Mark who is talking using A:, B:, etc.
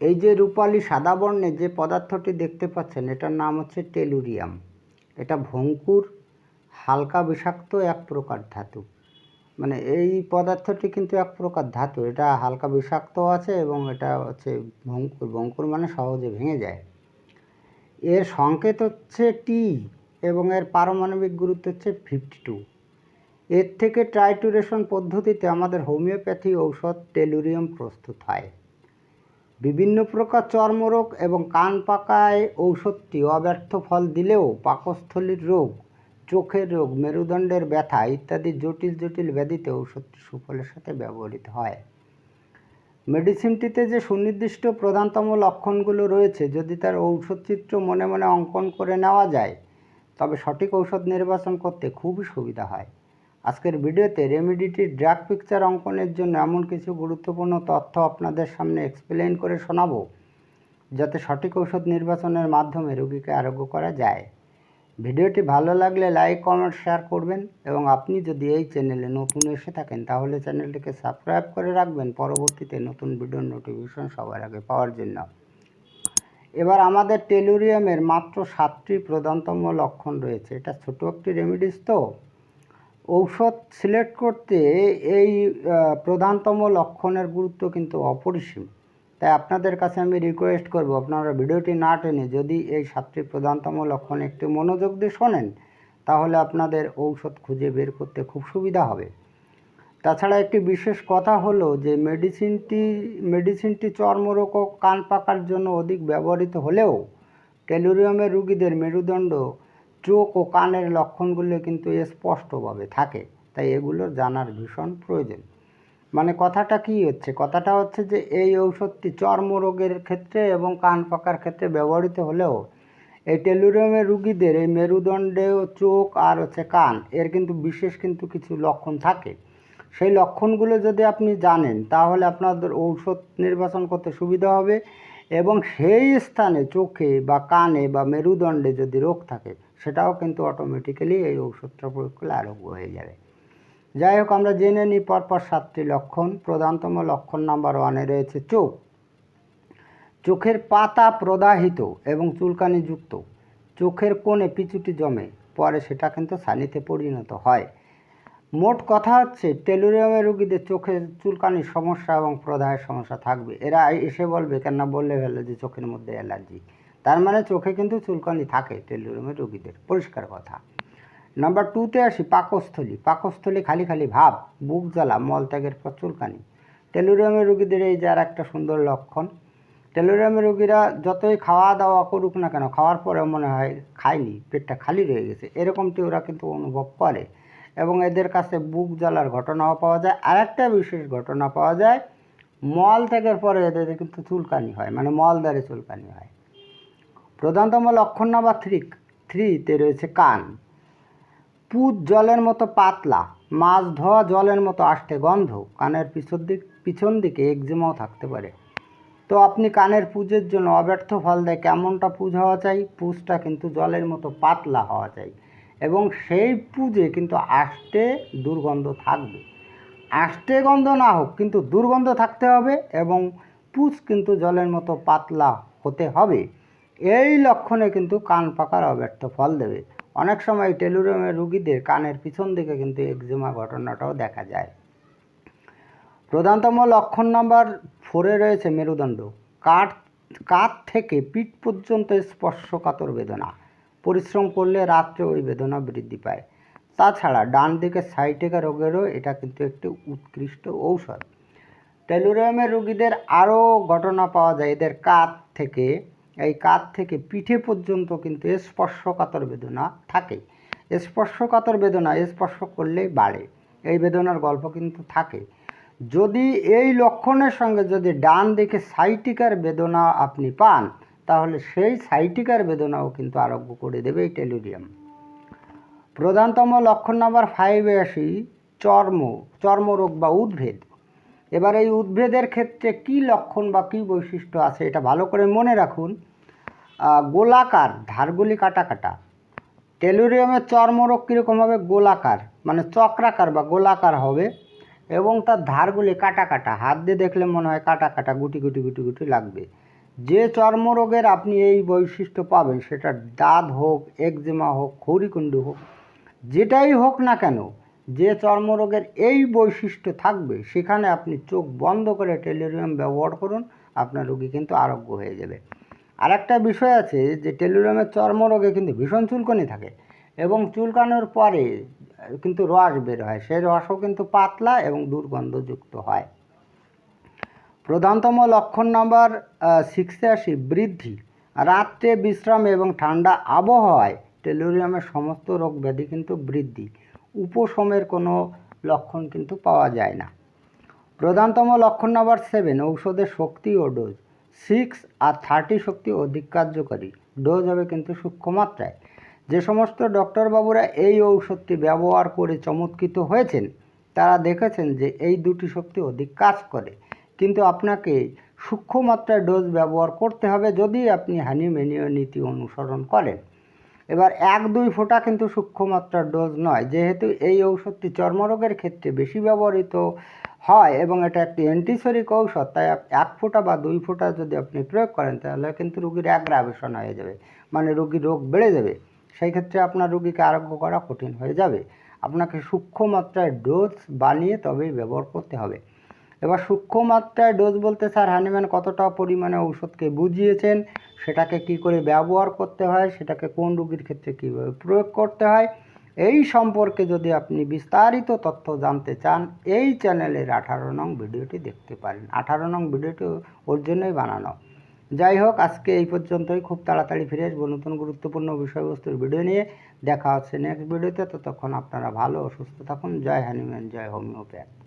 A: এই যে রূপালি সাদা বর্ণের যে পদার্থটি দেখতে পাচ্ছেন, এটার নাম হচ্ছে টেলুরিয়াম। এটা ভঙ্কুর, হালকা বিষাক্ত, এক প্রকার ধাতু। মানে এই পদার্থটি কিন্তু এক প্রকার ধাতু। এটা হালকা বিষাক্ত আছে এবং এটা হচ্ছে ভঙ্কুর। ভঙ্কুর মানে সহজে ভেঙে যায়। এর সংকেত হচ্ছে টি এবং এর পারমাণবিক গুরুত্ব হচ্ছে ফিফটি টু। এর থেকে ট্রাইটুরেশন পদ্ধতিতে আমাদের হোমিওপ্যাথি ঔষধ টেলুরিয়াম প্রস্তুত হয়। বিভিন্ন প্রকার চর্মরোগ এবং কান পাকায় ঔষধটি অব্যর্থ ফল দিলেও পাকস্থলীর রোগ, চোখের রোগ, মেরুদণ্ডের ব্যথা ইত্যাদি জটিল জটিল ব্যাধিতে ঔষধটি সুফলের সাথে ব্যবহৃত হয়। মেডিসিনটিতে যে সুনির্দিষ্ট প্রধানতম লক্ষণগুলো রয়েছে, যদি তার ঔষধচিত্র মনে মনে অঙ্কন করে নেওয়া যায়, তবে সঠিক ঔষধ নির্বাচন করতে খুবই সুবিধা হয়। আজকের ভিডিওতে রেমিডিটি ড্রাগ পিকচার অঙ্কনের জন্য এমন কিছু গুরুত্বপূর্ণ তথ্য আপনাদের সামনে এক্সপ্লেন করে শোনাবো, যাতে সঠিক ঔষধ নির্বাচনের মাধ্যমে রোগীকে আরোগ্য করা যায়। ভিডিওটি ভালো লাগলে লাইক কমেন্ট শেয়ার করবেন এবং আপনি যদি এই চ্যানেলে নতুন এসে থাকেন, তাহলে চ্যানেলটিকে সাবস্ক্রাইব করে রাখবেন পরবর্তীতে নতুন ভিডিওর নোটিফিকেশন সবার আগে পাওয়ার জন্য। এবার আমাদের টেলুরিয়ামের মাত্র সাতটি প্রধানতম লক্ষণ রয়েছে। এটা ছোট একটি রেমিডিস তো? ঔষধ সিলেক্ট করতে এই প্রধানতম লক্ষণের গুরুত্ব কিন্তু অপরিসীম। তাই আপনাদের কাছে আমি রিকোয়েস্ট করব, আপনারা ভিডিওটি না টেনে যদি এই সাতটি প্রধানতম লক্ষণ একটু মনোযোগ দিয়ে শোনেন, তাহলে আপনাদের ঔষধ খুঁজে বের করতে খুব সুবিধা হবে। তাছাড়া একটি বিশেষ কথা হলো যে মেডিসিনটি মেডিসিনটি চর্মরোগ ও কান পাকার জন্য অধিক ব্যবহৃত হলেও টেলুরিয়ামের রুগীদের মেরুদণ্ড চোখ ও কানের লক্ষণগুলো কিন্তু স্পষ্টভাবে থাকে। তাই এগুলো জানার ভীষণ প্রয়োজন। মানে কথাটা কি হচ্ছে? কথাটা হচ্ছে যে এই ঔষধটি চর্মরোগের ক্ষেত্রে এবং কান পাকার ক্ষেত্রে ব্যবহৃত হলেও এই টেলুরিয়ামের রুগীদের এই মেরুদণ্ডে চোখ আর হচ্ছে কান, এর কিন্তু বিশেষ কিন্তু কিছু লক্ষণ থাকে। সেই লক্ষণগুলো যদি আপনি জানেন, তাহলে আপনাদের ঔষধ নির্বাচন করতে সুবিধা হবে এবং সেই স্থানে চোখে বা কানে বা মেরুদণ্ডে যদি রোগ থাকে সেটাও কিন্তু অটোমেটিক্যালি এই ঔষধটা প্রয়োগ করলে আরোগ্য হয়ে যাবে। যাই হোক, আমরা জেনে নিই পরপর সাতটি লক্ষণ। প্রধানতম লক্ষণ নাম্বার ওয়ানে রয়েছে চোখ। চোখের পাতা প্রদাহিত এবং চুলকানিযুক্ত চোখের কোণে পিচুটি জমে, পরে সেটা কিন্তু সানিতে পরিণত হয়। মোট কথা হচ্ছে টেলুরিয়ামের রুগীদের চোখে চুলকানির সমস্যা এবং প্রদাহের সমস্যা থাকবে। এরা এসে বলবে কেন বললে ফেলে যে চোখের মধ্যে অ্যালার্জি। তার মানে চোখে কিন্তু চুলকানি থাকে টেলুরিয়ামের রুগীদের। পরিষ্কার কথা। নাম্বার টুতে আসি, পাকস্থলী। পাকস্থলী খালি খালি ভাব, বুক জ্বালা মলত্যাগের পর চুলকানি। টেলুরিয়ামের রুগীদের এই যার একটা সুন্দর লক্ষণ। টেলুরিয়ামের রুগীরা যতই খাওয়া দাওয়া করুক না কেন, খাওয়ার পরে মনে হয় খায়নি, পেটটা খালি রয়ে গেছে। এরকমটি ওরা কিন্তু অনুভব করে। এবং এদের কাছে বুক জ্বালার ঘটনাও পাওয়া যায়। আরেকটা বিশেষ ঘটনা পাওয়া যায়, মল ত্যাগের পরে এদের কিন্তু চুলকানি হয় মানে মলদারে চুলকানি হয়। প্রধানতম লক্ষণ নাম্বার থ্রি, থ্রিতে রয়েছে কান। পুত জলের মতো পাতলা, মাছ ধোয়া জলের মতো আষ্টে গন্ধ, কানের পিছন দিক, পিছন দিকে একজিমাও থাকতে পারে। তো আপনি কানের পুজের জন্য অব্যর্থ ফল দেয় কেমনটা পুজ হওয়া চাই? পুজটা কিন্তু জলের মতো পাতলা হওয়া চাই। এবং সেই পুজে কিন্তু আষ্টে দুর্গন্ধ থাকবে। আষ্টে গন্ধ না হোক, কিন্তু দুর্গন্ধ থাকতে হবে এবং পুজ কিন্তু জলের মতো পাতলা হতে হবে। এই লক্ষণে কিন্তু কান পাকার অব্যর্থ ফল দেবে। অনেক সময় টেলুরিয়ামের রুগীদের কানের পিছন দিকে কিন্তু একজিমা ঘটনাটাও দেখা যায়। প্রধানতম লক্ষণ নাম্বার ফোরে রয়েছে মেরুদণ্ড। কাঠ, কাঁধ থেকে পিঠ পর্যন্ত স্পর্শকাতর বেদনা। পরিশ্রম করলে রাত্রে ওই বেদনা বৃদ্ধি পায়। তাছাড়া ডান দিকে সাইটেকা রোগেরও এটা কিন্তু একটি উৎকৃষ্ট ঔষধ। টেলুরিয়ামের রুগীদের আরও ঘটনা পাওয়া যায়। এদের কাঁধ থেকে এই কাঁধ থেকে পিঠে পর্যন্ত কিন্তু স্পর্শকাতর বেদনা থাকে। স্পর্শকাতর বেদনা স্পর্শ করলেই বাড়ে। এই বেদনার গল্প কিন্তু থাকে। যদি এই লক্ষণের সঙ্গে যদি ডান দিকে সাইটিকার বেদনা আপনি পান, তাহলে সেই সাইটিকার বেদনাও কিন্তু আরোগ্য করে দেবে এই টেলুরিয়াম প্রধানতম লক্ষণ নাম্বার ফাইভে আসি, চর্ম, চর্মরোগ বা উদ্ভেদ। এবার এই উদ্ভেদের ক্ষেত্রে কি লক্ষণ বা কী বৈশিষ্ট্য আছে এটা ভালো করে মনে রাখুন। গোলাকার, ধারগুলি কাটা কাটা। টেলুরিয়ামের চর্মরোগ কীরকম হবে? গোলাকার মানে চক্রাকার বা গোলাকার হবে এবং তার ধারগুলি কাটা কাটা। হাত দিয়ে দেখলে মনে হয় কাটা কাটা, গুটি গুটি গুটি গুটি লাগবে। যে চর্মরোগের আপনি এই বৈশিষ্ট্য পাবেন সেটা দাঁত হোক, একজিমা হোক, খড়িকুণ্ডু হোক, যেটাই হোক না কেন যে চর্মরোগের এই বৈশিষ্ট্য থাকবে, সেখানে আপনি চোখ বন্ধ করে টেলিরিয়াম ব্যবহার করুন, আপনার রোগী কিন্তু আরোগ্য হয়ে যাবে। আর একটা বিষয় আছে যে টেলিরিয়ামের চর্মরোগে কিন্তু ভীষণ চুলকানি থাকে এবং চুলকানোর পরে কিন্তু রস বের হয়। সেই রসও কিন্তু পাতলা এবং দুর্গন্ধযুক্ত হয়। প্রধানতম লক্ষণ নাম্বার সিক্সে আসি বৃদ্ধি। রাত্রে বিশ্রাম এবং ঠান্ডা আবহাওয়ায় টেলোরিয়ামের সমস্ত রোগ ব্যাধি কিন্তু বৃদ্ধি। উপশমের কোনো লক্ষণ কিন্তু পাওয়া যায় না। প্রধানতম লক্ষণ নাম্বার সেভেন ঔষধের শক্তি ও ডোজ সিক্স আর থার্টি শক্তি অধিক কার্যকারী। ডোজ হবে কিন্তু সূক্ষ্ম মাত্রায়। যে সমস্ত ডক্টরবাবুরা এই ঔষধটি ব্যবহার করে চমৎকৃত হয়েছেন, তারা দেখেছেন যে এই দুটি শক্তি অধিক কাজ করে। কিন্তু আপনাকে সূক্ষ্ম মাত্রায় ডোজ ব্যবহার করতে হবে যদি আপনি হানিমেনীয় নীতি অনুসরণ করেন। এবার এক দুই ফোঁটা কিন্তু সূক্ষ্ম মাত্রার ডোজ নয়, যেহেতু এই ঔষধটি চর্মরোগের ক্ষেত্রে বেশি ব্যবহৃত হয় এবং এটা একটি অ্যান্টিসরিক ঔষধ, তাই এক ফোঁটা বা দুই ফোঁটা যদি আপনি প্রয়োগ করেন, তাহলে কিন্তু রুগীর অ্যাগ্রাভেশন হয়ে যাবে মানে রুগীর রোগ বেড়ে যাবে। সেই ক্ষেত্রে আপনার রুগীকে আরোগ্য করা কঠিন হয়ে যাবে। আপনাকে সূক্ষ্ম মাত্রায় ডোজ বানিয়ে তবেই ব্যবহার করতে হবে। এবার সূক্ষ্ম মাত্রায় ডোজ বলতে স্যার, হানিম্যান কতটা পরিমাণে ঔষধকে বুঝিয়েছেন? সেটাকে কি করে ব্যবহার করতে হয়, সেটাকে কোন রোগীর ক্ষেত্রে কীভাবে প্রয়োগ করতে হয়, এই সম্পর্কে যদি আপনি বিস্তারিত তথ্য জানতে চান, এই চ্যানেলের আঠারো নং ভিডিওটি দেখতে পারেন। আঠারো নং ভিডিওটি ওর জন্যই বানানো। যাই হোক, আজকে এই পর্যন্তই। খুব তাড়াতাড়ি ফিরে আসব নতুন গুরুত্বপূর্ণ বিষয়বস্তুর ভিডিও নিয়ে। দেখা হচ্ছে নেক্সট ভিডিওতে। ততক্ষণ আপনারা ভালো সুস্থ থাকুন। জয় হ্যানিম্যান জয় হোমিওপ্যাথ।